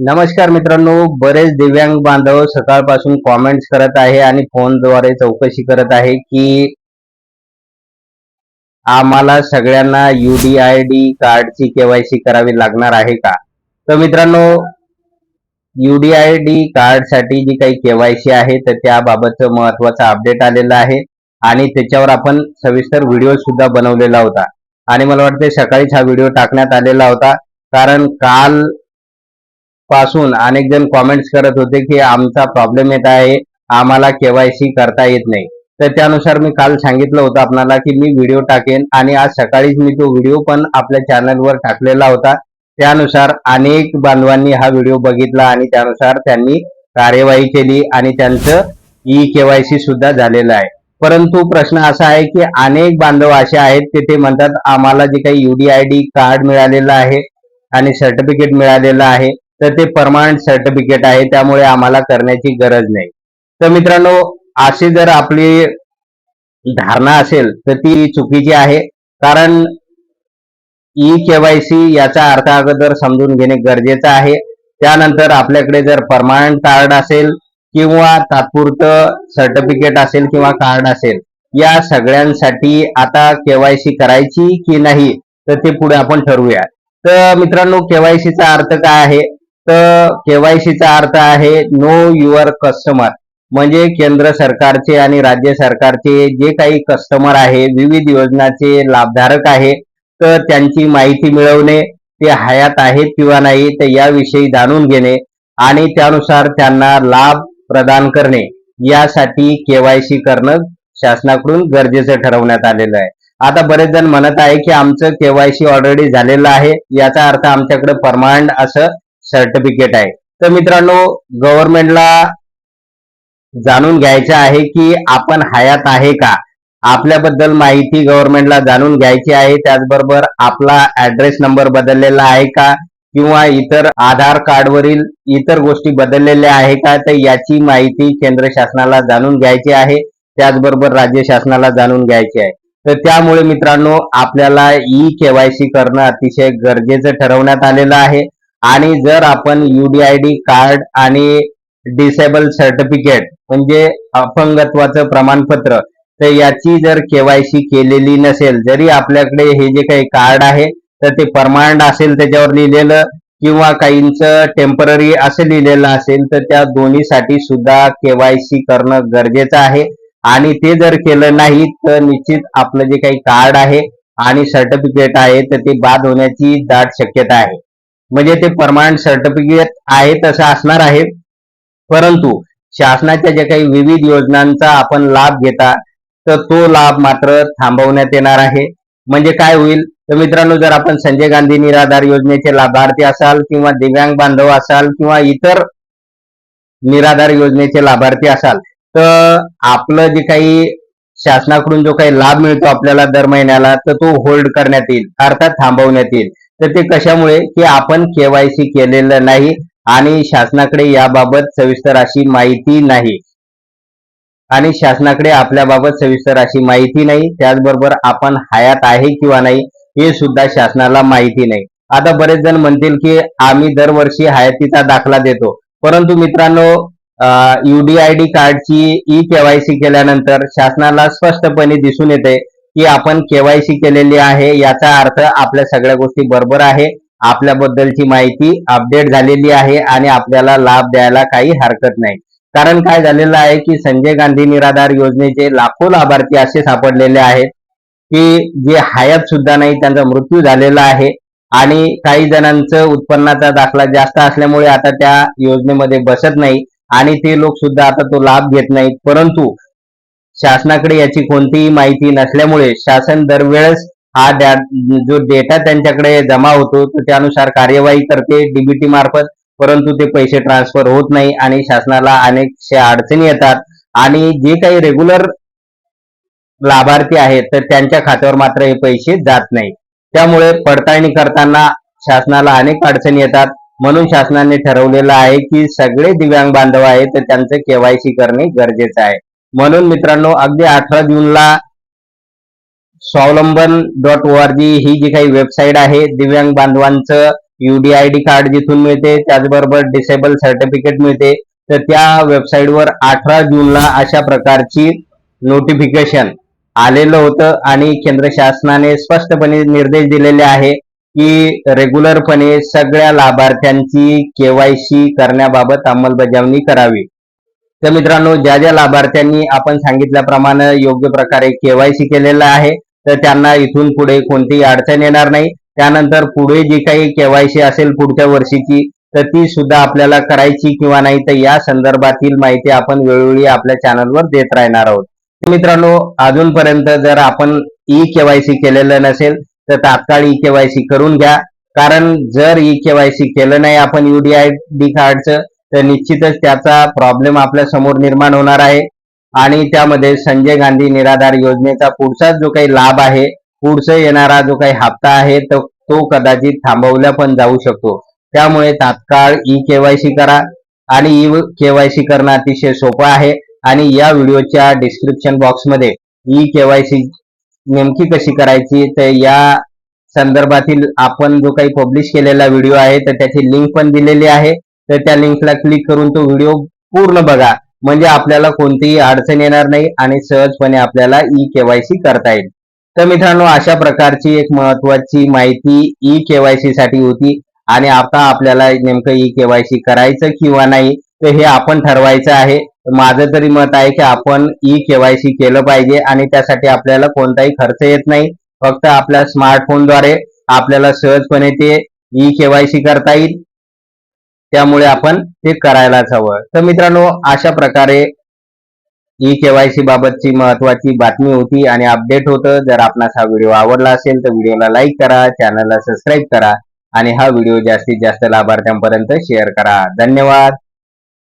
नमस्कार मित्रांनो बरेच दिव्यांग बांधव सकाळपासून कॉमेंट्स करत आहे आणि फोनद्वारे चौकशी करत आहे की आम्हाला सगळ्यांना युडीआयडी कार्डची केवायसी करावी लागणार आहे का? तर मित्रांनो युडीआयडी कार्डसाठी जी काही केवायसी आहे तर त्याबाबतचं महत्वाचं अपडेट आलेलं आहे आणि त्याच्यावर आपण सविस्तर व्हिडिओ सुद्धा बनवलेला होता. आणि मला वाटते सकाळीच हा व्हिडिओ टाकण्यात आलेला होता कारण काल पासून अनेक जण कॉमेंट्स करत होते की आमचा प्रॉब्लेम येत आहे आम्हाला केवायसी करता येत नाही. तर त्यानुसार मी काल सांगितलं होतं आपणाला की मी व्हिडिओ टाकेन आणि आज सकाळीच मी तो व्हिडिओ पण आपल्या चॅनलवर टाकलेला होता. त्यानुसार अनेक बांधवांनी हा व्हिडिओ बघितला आणि त्यानुसार त्यांनी कार्यवाही केली आणि त्यांचं ई केवायसी सुद्धा झालेलं आहे. परंतु प्रश्न असा आहे की अनेक बांधव असे आहेत की ते म्हणतात आम्हाला जे काही युडीआयडी कार्ड मिळालेलं आहे आणि सर्टिफिकेट मिळालेलं आहे. तर ते परमानंट सर्टिफिकेट आहे त्यामुळे आम्हाला करण्याची गरज नाही. तर मित्रांनो अशी जर आपली धारणा असेल तर ती चुकीची आहे. कारण ई केवायसी याचा अर्थ अगोदर समजून घेणे गरजेचं आहे. त्यानंतर आपल्याकडे जर परमानंट कार्ड असेल किंवा तात्पुरतं सर्टिफिकेट असेल किंवा कार्ड असेल या सगळ्यांसाठी आता केवायसी करायची की नाही तर ते पुढे आपण ठरवूया. तर मित्रांनो केवायसीचा अर्थ काय आहे? तर केवायसीचा अर्थ आहे नो युअर कस्टमर म्हणजे केंद्र सरकारचे आणि राज्य सरकारचे जे काही कस्टमर आहे विविध योजनाचे लाभधारक आहे तर त्यांची माहिती मिळवणे ते हयात आहेत किंवा नाही तर याविषयी जाणून घेणे आणि त्यानुसार त्यांना लाभ प्रदान करणे. यासाठी केवायसी करणं शासनाकडून गरजेचं ठरवण्यात आलेलं आहे. आता बरेच जण म्हणत आहे की आमचं केवायसी ऑलरेडी झालेलं आहे याचा अर्थ आमच्याकडे परमानंट असं सर्टिफिकेट आहे. तर मित्रांनो गव्हर्नमेंटला जाणून घ्यायचं आहे की आपण हयात आहे का? आपल्याबद्दल माहिती गव्हर्नमेंटला जाणून घ्यायची आहे. त्याचबरोबर आपला ऍड्रेस नंबर बदललेला आहे का? किंवा इतर आधार कार्डवरील इतर गोष्टी बदललेल्या आहे का? तर याची माहिती केंद्र शासनाला जाणून घ्यायची आहे. त्याचबरोबर राज्य शासनाला जाणून घ्यायची आहे. तर त्यामुळे मित्रांनो आपल्याला ई केवायसी करणं अतिशय गरजेचं ठरवण्यात आलेलं आहे. आणि जर आपण युडीआयडी कार्ड आणि डिसेबल सर्टिफिकेट म्हणजे अपंगत्वाचं प्रमाणपत्र तर याची जर केवायसी केलेली नसेल जरी आपल्याकडे हे जे काही कार्ड आहे तर ते परमानंट असेल त्याच्यावर लिहिलेलं किंवा काहींचं टेंपररी असं लिहिलेलं असेल तर त्या दोन्हीसाठी सुद्धा केवायसी करणं गरजेचं आहे. आणि ते जर केलं नाही तर निश्चित आपलं जे काही कार्ड आहे आणि सर्टिफिकेट आहे तर ते बाद होण्याची दाट शक्यता आहे. म्हणजे ते परमानंट सर्टिफिकेट आहे तसं असणार आहे. परंतु शासनाच्या ज्या काही विविध योजनांचा आपण लाभ घेता तर तो लाभ मात्र थांबवण्यात येणार आहे. म्हणजे काय होईल? तर मित्रांनो जर आपण संजय गांधी निराधार योजनेचे लाभार्थी असाल किंवा दिव्यांग बांधव असाल किंवा इतर निराधार योजनेचे लाभार्थी असाल तर आपलं जे काही शासनाकडून जो काही लाभ मिळतो आपल्याला दर महिन्याला तर तो होल्ड करण्यात येईल अर्थात थांबवण्यात येईल. तर ते कशामुळे? की आपण केवायसी केलेलं नाही आणि शासनाकडे याबाबत सविस्तर अशी माहिती नाही. आणि शासनाकडे आपल्याबाबत सविस्तर अशी माहिती नाही. त्याचबरोबर आपण हयात आहे किंवा नाही हे सुद्धा शासनाला माहिती नाही. आता बरेच जण म्हणतील की आम्ही दरवर्षी हयातीचा दाखला देतो. परंतु मित्रांनो युडीआयडी कार्डची ई केवायसी केल्यानंतर शासनाला स्पष्टपणे दिसून येते की आपण केवायसी केलेली आहे याचा अर्थ आपल्या सगळ्या गोष्टी बरोबर आहे आपल्याबद्दलची माहिती अपडेट झालेली आहे आणि आपल्याला लाभ द्यायला काही हरकत नाही. कारण काय झालेलं आहे की संजय गांधी निराधार योजनेचे लाखो लाभार्थी असे सापडलेले आहेत की जे हयात सुद्धा नाही त्यांचा मृत्यू झालेला आहे आणि काही जणांचं उत्पन्नाचा दाखला जास्त असल्यामुळे आता त्या योजनेमध्ये बसत नाही आणि ते लोक सुद्धा आता तो लाभ घेत नाहीत. परंतु शासनाकडे याची कोणतीही माहिती नसल्यामुळे शासन दरवेळेस हा जो डेटा त्यांच्याकडे जमा होतो तो त्यानुसार कार्यवाही करते डीबीटी मार्फत. परंतु ते पैसे ट्रान्सफर होत नाही आणि शासनाला अनेकशा अडचणी येतात. आणि जे काही रेग्युलर लाभार्थी आहेत तर त्यांच्या खात्यावर मात्र हे पैसे जात नाही त्यामुळे पडताळणी करताना शासनाला अनेक अडचणी येतात. म्हणून शासनाने ठरवलेलं आहे की सगळे दिव्यांग बांधव आहेत तर त्यांचं केवायसी करणे गरजेचं आहे. म्हणून मित्रांनो अगदी अठरा जूनला स्वावलंबन डॉट ओ आर जी ही जी काही वेबसाईट आहे दिव्यांग बांधवांचं युडीआयडी कार्ड जिथून मिळते त्याचबरोबर डिसेबल सर्टिफिकेट मिळते तर त्या वेबसाईटवर अठरा जूनला अशा प्रकारची नोटिफिकेशन आलेलं होतं आणि केंद्र शासनाने स्पष्टपणे निर्देश दिलेले आहे की रेग्युलरपणे सगळ्या लाभार्थ्यांची केवायसी करण्याबाबत अंमलबजावणी करावी. तर मित्रांनो ज्या ज्या लाभार्थ्यांनी आपण सांगितल्याप्रमाणे योग्य प्रकारे केवायसी केलेलं आहे तर त्यांना इथून पुढे कोणतीही अडचण येणार नाही. त्यानंतर पुढे जी काही केवायसी असेल पुढच्या वर्षीची तर ती सुद्धा आपल्याला करायची किंवा नाही तर या संदर्भातील माहिती आपण वेळोवेळी आपल्या चॅनलवर देत राहणार आहोत. तर मित्रांनो अजूनपर्यंत जर आपण ई केवायसी केलेलं नसेल तर तात्काळ ई केवायसी करून घ्या. कारण जर ई केवायसी केलं नाही आपण युडीआयडी कार्डचं तर निश्चितच त्याचा प्रॉब्लेम आपल्यासमोर निर्माण होणार आहे. आणि त्यामध्ये संजय गांधी निराधार योजनेचा पुढचा जो काही लाभ आहे पुढचा येणारा जो काही हप्ता आहे तो तो कदाचित थांबवला पण जाऊ शकतो. त्यामुळे तात्काळ ई केवायसी करा आणि ई केवायसी करणं अतिशय सोपं आहे. आणि या व्हिडिओच्या डिस्क्रिप्शन बॉक्समध्ये ई केवायसी नेमकी कशी करायची तर या संदर्भातील आपण जो काही पब्लिश केलेला व्हिडिओ आहे तर त्याची लिंक पण दिलेली आहे. तर त्या लिंकला क्लिक करून तो व्हिडिओ पूर्ण बघा. म्हणजे आपल्याला कोणतीही अडचण येणार नाही आणि सहजपणे आपल्याला ई केवायसी करता येईल. तर मित्रांनो अशा प्रकारची एक महत्वाची माहिती ई केवायसी साठी होती. आणि आता आपल्याला नेमकं ई केवायसी करायचं किंवा नाही तर हे आपण ठरवायचं आहे. माझं तरी मत आहे की आपण ई केवायसी केलं पाहिजे आणि त्यासाठी आपल्याला कोणताही खर्च येत नाही. फक्त आपल्या स्मार्टफोनद्वारे आपल्याला सहजपणे ते ई केवायसी करता येईल. त्यामुळे आपण ते करायलाच हवं. तर मित्रांनो अशा प्रकारे ई केवायसी बाबतची महत्वाची बातमी होती आणि अपडेट होतं. जर आपणास हा व्हिडिओ आवडला असेल तर व्हिडिओला लाईक करा चॅनलला सबस्क्राईब करा आणि हा व्हिडिओ जास्तीत जास्त लाभार्थ्यांपर्यंत शेअर करा. धन्यवाद.